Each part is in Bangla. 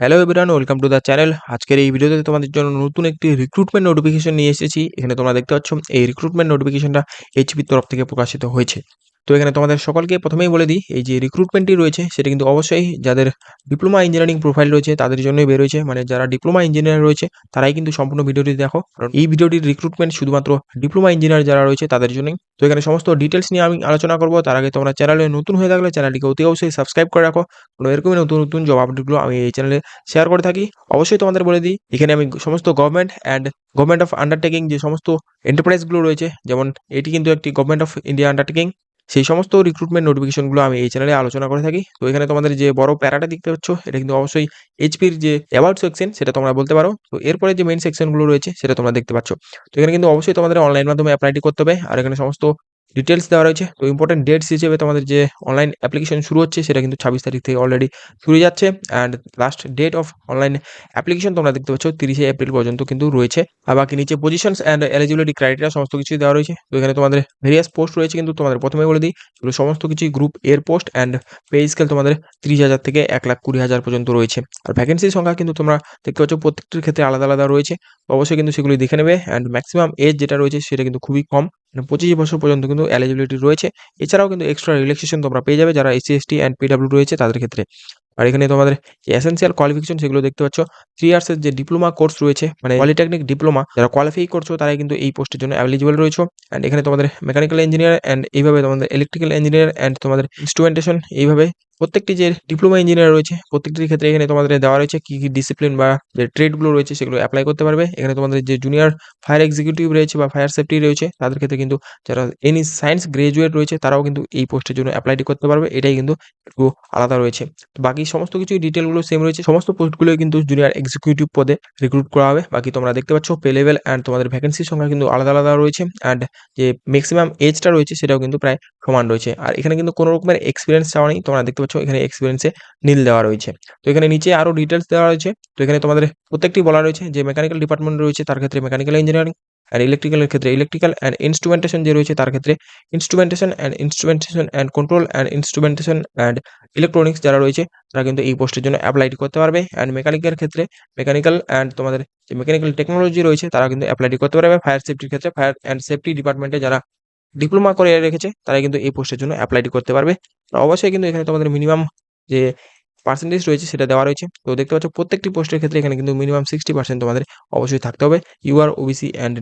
Hello everyone welcome to the channel আজকের এই ভিডিওতে তোমাদের জন্য নতুন একটি রিক্রুটমেন্ট নোটিফিকেশন নিয়ে এসেছি। এখানে তোমরা দেখতে পাচ্ছ, এই রিক্রুটমেন্ট নোটিফিকেশনটা এইচপির তরফ থেকে প্রকাশিত হয়েছে। তো এখানে তোমাদের সকলকে প্রথমেই বলে দিই, এই যে রিক্রুটমেন্টটি রয়েছে, সেটা কিন্তু অবশ্যই যাদের ডিপ্লোমা ইঞ্জিনিয়ারিং প্রোফাইল রয়েছে, তাদের জন্যই বেরোয়েছে মানে যারা ডিপ্লোমা ইঞ্জিনিয়ার রয়েছে, তারাই কিন্তু সম্পূর্ণ ভিডিওটি দেখো। কারণ এই ভিডিওটির রিক্রুটমেন্ট শুধুমাত্র ডিপ্লোমা ইঞ্জিনিয়ার যারা রয়েছে, তাদের জন্যই। তো এখানে সমস্ত ডিটেলস নিয়ে আমি আলোচনা করব। তার আগে তোমরা চ্যানেলে নতুন হয়ে থাকলে চ্যানেলটিকে অতি অবশ্যই সাবস্ক্রাইব করে রাখো। কোনো এরকমই নতুন নতুন জব আপডেটগুলো আমি এই চ্যানেলে শেয়ার করে থাকি। অবশ্যই তোমাদের বলে দিই, এখানে আমি সমস্ত government and government of undertaking যে সমস্ত এন্টারপ্রাইজগুলো রয়েছে, যেমন এটি কিন্তু একটি গভর্নমেন্ট অফ ইন্ডিয়া আন্ডারটেকিং সেই সমস্ত রিক্রুটমেন্ট নোটিফিকেশনগুলো আমি এই চ্যানেলে আলোচনা করে থাকি। তো এখানে তোমাদের যে বড় প্যারাটা দেখতে পাচ্ছ, এটা কিন্তু অবশ্যই এইচপির যে অ্যাওয়ার্ড সেকশন সেটা তোমরা বলতে পারো। তো এরপরে যে মেইন সেকশনগুলো রয়েছে, সেটা তোমরা দেখতে পাচ্ছ। তো এখানে কিন্তু অবশ্যই তোমাদের অনলাইন মাধ্যমে অ্যাপ্লাইটি করতে হবে। আর এখানে সমস্ত ডিটেলস দেওয়া রয়েছে। তো ইম্পর্টেন্ট ডেটস হিসেবে তোমাদের যে অনলাইন অ্যাপ্লিকেশন শুরু হচ্ছে, সেটা কিন্তু ছাব্বিশ তারিখ থেকে অলরেডি শুরু যাচ্ছে। And last date of online application তোমরা দেখতে পাচ্ছ, তিরিশে এপ্রিল পর্যন্ত কিন্তু রয়েছে। আর বাকি নিচে পজিশনস অ্যান্ড এলিজিবিলিটি ক্রাইটেরিয়া সমস্ত কিছুই দেওয়া রয়েছে। তো এখানে তোমাদের ভেরিয়াস পোস্ট রয়েছে, কিন্তু তোমাদের প্রথমে বলে দিই এগুলো সমস্ত কিছুই গ্রুপ এর পোস্ট অ্যান্ড পে স্কেল তোমাদের তিরিশ হাজার থেকে এক লাখ কুড়ি হাজার পর্যন্ত রয়েছে। আর ভ্যাকেন্সির সংখ্যা কিন্তু তোমরা দেখতে পাচ্ছ, প্রত্যেকটির ক্ষেত্রে আলাদা আলাদা রয়েছে। অবশ্যই কিন্তু সেগুলি দেখে নেবে। অ্যান্ড ম্যাক্সিমাম এজ যেটা রয়েছে, সেটা কিন্তু খুবই কম। পঁচিশ বছর পর্যন্ত কিন্তু এলিজিবিলিটি রয়েছে। এছাড়াও কিন্তু এক্সট্রা রিল্যাক্সেশন তোমরা পেয়ে যাবে যারা এসসি এসটি অ্যান্ড পিডাব্লিউ রয়েছে তাদের ক্ষেত্রে। আর এখানে তোমাদের যে এসেন্সিয়াল কোয়ালিফিকেশন সেগুলো দেখতে পাচ্ছ। থ্রি ইয়ার্সের যে ডিপ্লোমা কোর্স রয়েছে মানে পলিটেকনিক ডিপ্লোমা যারা কোয়ালিফাই করছ তারাই কিন্তু এই পোস্টের জন্য এলিজিবল রয়েছে। অ্যান্ড এখানে তোমাদের মেকানিক্যাল ইঞ্জিনিয়ার অ্যান্ড এইভাবে তোমাদের ইলেকট্রিক্যাল ইঞ্জিনিয়ার অ্যান্ড তোমাদের ইনস্ট্রুমেন্টেশন এইভাবে প্রত্যেকটি যে ডিপ্লোমা ইঞ্জিনিয়ার রয়েছে প্রত্যেকটির ক্ষেত্রে এখানে তোমাদের দেওয়া রয়েছে কি কি ডিসিপ্লিন বা যে ট্রেডগুলো রয়েছে সেগুলো অ্যাপ্লাই করতে পারবে। এখানে তোমাদের যে জুনিয়র ফায়ার এক্সিকিউটিভ রয়েছে বা ফায়ার সেফটি রয়েছে, তাদের ক্ষেত্রে কিন্তু যারা এনি সায়েন্স গ্রাজুয়েট রয়েছে, তারাও কিন্তু এই পোস্টের জন্য অ্যাপ্লাইটি করতে পারবে। এটাই কিন্তু একটু আলাদা রয়েছে। বাকি সমস্ত কিছু ডিটেলগুলো সেম রয়েছে। সমস্ত পোস্টগুলোই কিন্তু জুনিয়র এক্সিকিউটিভ পদে রিক্রুট করা হবে। বাকি তোমরা দেখতে পাচ্ছ পে লেভেল অ্যান্ড তোমাদের ভ্যাকেন্সির সংখ্যা কিন্তু আলাদা আলাদা রয়েছে। অ্যান্ড যে ম্যাক্সিমাম এজটা রয়েছে, সেটাও কিন্তু প্রায় সমান রয়েছে। আর এখানে কিন্তু কোনো রকমের এক্সপিরিয়েন্স চাওয়া নেই। তোমরা দেখতে পাচ্ছ এখানে এক্সপিরিয়েন্সে নীল দেওয়া রয়েছে। তো এখানে নিচে আরও ডিটেলস দেওয়া রয়েছে। তো এখানে তোমাদের প্রত্যেকটি বলা রয়েছে যে মেকানিক্যাল ডিপার্টমেন্ট রয়েছে, তার ক্ষেত্রে মেকানিক্যাল ইঞ্জিনিয়ারিং অ্যান্ড ইলেকট্রিক্যালের ক্ষেত্রে ইলেকট্রিক্যাল অ্যান্ড ইনস্ট্রুমেন্টেশন যে রয়েছে, তার ক্ষেত্রে instrumentation and instrumentation and control and instrumentation and electronics যারা রয়েছে, তারা কিন্তু এই পোস্টের জন্য অ্যাপ্লাইটি করতে পারবে। অ্যান্ড মেকানিকের ক্ষেত্রে মেকানিক্যাল অ্যান্ড তোমাদের যে মেকানিক্যাল টেকনোলজি রয়েছে, তারা কিন্তু অ্যাপ্লাইটি করতে পারবে। ফায়ার সেফটির ক্ষেত্রে ফায়ার অ্যান্ড সেফটি ডিপার্টমেন্টে যারা ডিপ্লোমা করে রেখেছে, তারা কিন্তু এই পোস্টের জন্য অ্যাপ্লাইটি করতে পারবে। অবশ্যই কিন্তু এখানে তোমাদের মিনিমাম যে পার্সেন্টেজ রয়েছে সেটা দেওয়া রয়েছে। তো দেখতে পাচ্ছ, প্রত্যেকটি পোস্টের ক্ষেত্রে এখানে কিন্তু মিনিমাম সিক্সটি পার্সেন্ট তোমাদের অবশ্যই থাকতে হবে। ইউ আর ওবিসি অ্যান্ড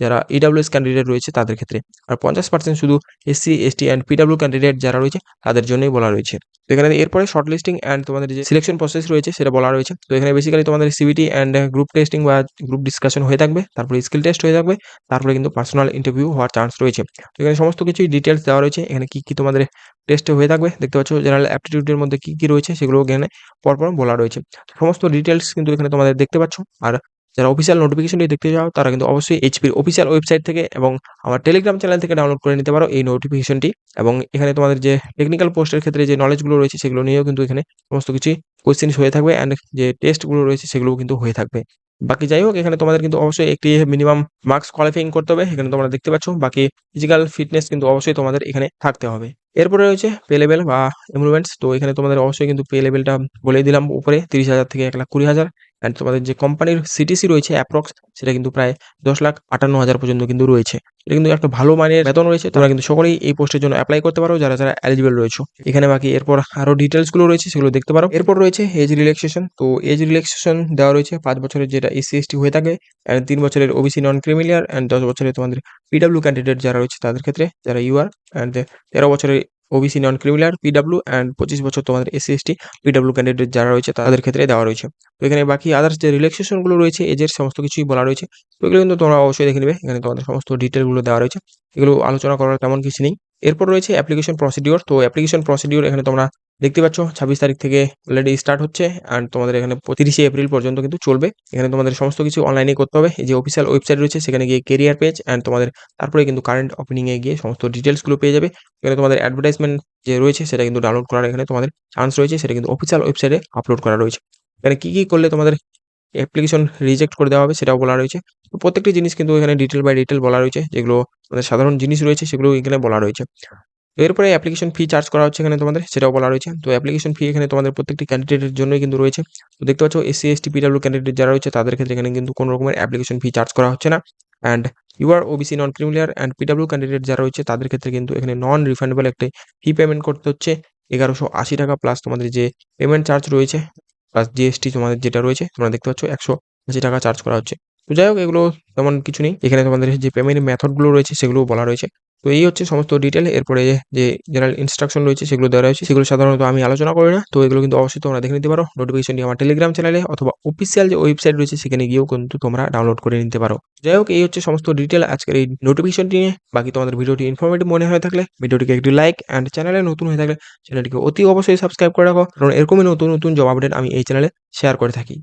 যারা ইডাব্লিউএস ক্যান্ডিডেট রয়েছে তাদের ক্ষেত্রে। আর পঞ্চাশ পার্সেন্ট শুধু SC ST and PW candidate যারা রয়েছে, তাদের জন্যই বলা রয়েছে। তো এখানে এরপরে শর্ট লিস্টিং অ্যান্ড তোমাদের যে সিলেকশন প্রসেস রয়েছে সেটা বলা রয়েছে। তো এখানে বেসিক্যালি তোমাদের সিবিটি অ্যান্ড গ্রুপ টেস্টিং বা গ্রুপ ডিসকাশন হয়ে থাকবে, তারপরে স্কিল টেস্ট হয়ে থাকবে, তারপরে কিন্তু পার্সোনাল ইন্টারভিউ হওয়ার চান্স রয়েছে। তো এখানে সমস্ত কিছুই ডিটেলস দেওয়া রয়েছে। এখানে কী কী তোমাদের টেস্টে হয়ে থাকবে, দেখতে পাচ্ছ জেনারেল অ্যাপটিটিউডের মধ্যে কী কী রয়েছে সেগুলো এখানে পরপর বলা রয়েছে। সমস্ত ডিটেলস কিন্তু এখানে তোমাদের দেখতে পাচ্ছ। আর যারা অফিসিয়াল নোটিফিকেশনটি দেখতে চাও, তারা কিন্তু অবশ্যই এইচপির অফিসিয়াল ওয়েবসাইট থেকে এবং আমার টেলিগ্রাম চ্যানেল থেকে ডাউনলোড করে নিতে পারো এই নোটিফিকেশনটি এবং এখানে তোমাদের যে টেকনিক্যাল পোস্টের ক্ষেত্রে যে নলেজগুলো রয়েছে, সেগুলো নিয়েও কিন্তু এখানে সমস্ত কিছু কোয়েশ্চেন্স হয়ে থাকবে অ্যান্ড যে টেস্টগুলো রয়েছে, সেগুলোও কিন্তু হয়ে থাকবে। বাকি যাই হোক, এখানে তোমাদের কিন্তু অবশ্যই একটি মিনিমাম মার্কস কোয়ালিফাইং করতে হবে। এখানে তোমরা দেখতে পাচ্ছ, বাকি ফিজিক্যাল ফিটনেস কিন্তু অবশ্যই তোমাদের এখানে থাকতে হবে। এরপরে রয়েছে পে লেভেল বা এমুভমেন্টস তো এখানে তোমাদের অবশ্যই কিন্তু পে লেভেলটা বলে দিলাম, উপরে তিরিশ হাজার থেকে এক লাখ কুড়ি হাজার। অ্যান্ড তোমাদের যে কোম্পানির সিটিসি রয়েছে অ্যাপ্রক্স সেটা কিন্তু প্রায় দশ লাখ আটান্ন হাজার পর্যন্ত কিন্তু রয়েছে। এটা কিন্তু একটা ভালো মানের বেতন রয়েছে। তোমরা কিন্তু সকলেই এই পোস্টের জন্য অ্যাপ্লাই করতে পারো, যারা যারা এলিজিবল রয়েছে। এখানে বাকি এরপর আরও ডিটেলসগুলো রয়েছে, সেগুলো দেখতে পারো। এরপর রয়েছে এজ রিল্যাক্সেশন তো এজ রিল্যাক্সেশন দেওয়া রয়েছে পাঁচ বছরের যেটা এসসি, এসটি হয়ে থাকে অ্যান্ড তিন বছরের ওবিসি নন ক্রিমিলিয়ার অ্যান্ড দশ বছরের তোমাদের পিডাব্লিউ ক্যান্ডিডেট যারা রয়েছে তাদের ক্ষেত্রে, যারা ইউআর অ্যান্ড তেরো বছরের OBC non creamy layer PW and পঁচিশ বছর তোমাদের এসসি এসটি পিডাব্লিউ ক্যান্ডিডেট যারা রয়েছে তাদের ক্ষেত্রে দেওয়া রয়েছে। তো এখানে বাকি আদার্স যে রিল্যাক্সেশনগুলো রয়েছে এজের সমস্ত কিছুই বলা রয়েছে, তো এগুলো কিন্তু তোমরা অবশ্যই দেখে নেবে। এখানে তোমাদের সমস্ত ডিটেলগুলো দেওয়া রয়েছে। এগুলো আলোচনা করার তেমন কিছু নেই। এরপর রয়েছে অ্যাপ্লিকেশন প্রসিডিওর তো অ্যাপ্লিকেশন প্রসিডিওর এখানে তোমরা দেখতে পাচ্ছ, ছাব্বিশ তারিখ থেকে অলরেডি স্টার্ট হচ্ছে অ্যান্ড তোমাদের এখানে তিরিশে এপ্রিল পর্যন্ত কিন্তু চলবে। এখানে তোমাদের সমস্ত কিছু অনলাইনে করতে হবে। যে অফিসিয়াল ওয়েবসাইট রয়েছে, সেখানে গিয়ে কেরিয়ার পেজ অ্যান্ড তোমাদের তারপরে কিন্তু কারেন্ট ওপেনিংয়ে গিয়ে সমস্ত ডিটেলসগুলো পেয়ে যাবে। এখানে তোমাদের অ্যাডভার্টাইজমেন্ট যে রয়েছে, সেটা কিন্তু ডাউনলোড করার এখানে তোমাদের চান্স রয়েছে, সেটা কিন্তু অফিসিয়াল ওয়েবসাইটে আপলোড করা রয়েছে। এখানে কী কী করলে তোমাদের অ্যাপ্লিকেশন রিজেক্ট করে দেওয়া হবে, সেটাও বলা রয়েছে। তো প্রত্যেকটি জিনিস কিন্তু এখানে ডিটেল বাই ডিটেল বলা রয়েছে, যেগুলো আমাদের সাধারণ জিনিস রয়েছে, সেগুলো এখানে বলা রয়েছে। তো এরপরে অ্যাপ্লিকেশন ফি চার্জ করা হচ্ছে এখানে তোমাদের, সেটাও বলা রয়েছে। তো অ্যাপ্লিকেশন ফি এখানে তোমাদের প্রত্যেকটি ক্যান্ডিডেটের জন্যই কিন্তু রয়েছে। তো দেখতে পাচ্ছ এসসি এসটি পিডাব্লিউ ক্যান্ডিডেট যারা রয়েছে, তাদের ক্ষেত্রে এখানে কিন্তু কোনো রকমের অ্যাপ্লিকেশন ফি চার্জ করা হচ্ছে না। And UR OBC non creamy layer and PW candidate যারা রয়েছে, তাদের ক্ষেত্রে কিন্তু এখানে নন রিফান্ডেবল একটি ফি পেমেন্ট করতে হচ্ছে। এগারোশো আশি টাকা প্লাস তোমাদের যে পেমেন্ট চার্জ রয়েছে প্লাস জিএসটি তোমাদের যেটা রয়েছে, তোমরা দেখতে পাচ্ছ, একশো আশি টাকা চার্জ করা হচ্ছে। তো যাই হোক, এগুলো তেমন কিছু নেই। এখানে তোমাদের যে পেমেন্ট মেথডগুলো রয়েছে, সেগুলোও বলা রয়েছে। তো এই হচ্ছে সমস্ত ডিটেল এরপরে যে জেনারেল ইনস্ট্রাকশন রয়েছে, সেগুলো দেওয়া রয়েছে। সেগুলো সাধারণত আমি আলোচনা করি না। তো এগুলো কিন্তু অবশ্যই তোমরা দেখে নিতে পারো। নোটিফিকেশনটি আমার টেলিগ্রাম চ্যানেলে অথবা অফিসিয়াল যে ওয়েবসাইট রয়েছে, সেখানে গিয়েও কিন্তু তোমরা ডাউনলোড করে নিতে পারো। যাই হোক, এই হচ্ছে সমস্ত ডিটেল আজকের এই নোটিফিকেশনটি নিয়ে বাকি তোমাদের ভিডিওটি ইনফরমেটিভ মনে হয়ে থাকলে ভিডিওটিকে একটি লাইক অ্যান্ড চ্যানেলে নতুন হয়ে থাকলে চ্যানেলটিকে অতি অবশ্যই সাবস্ক্রাইব করে রাখো। কারণ এরকমই নতুন নতুন জব আপডেট আমি এই চ্যানেলে শেয়ার করে থাকি।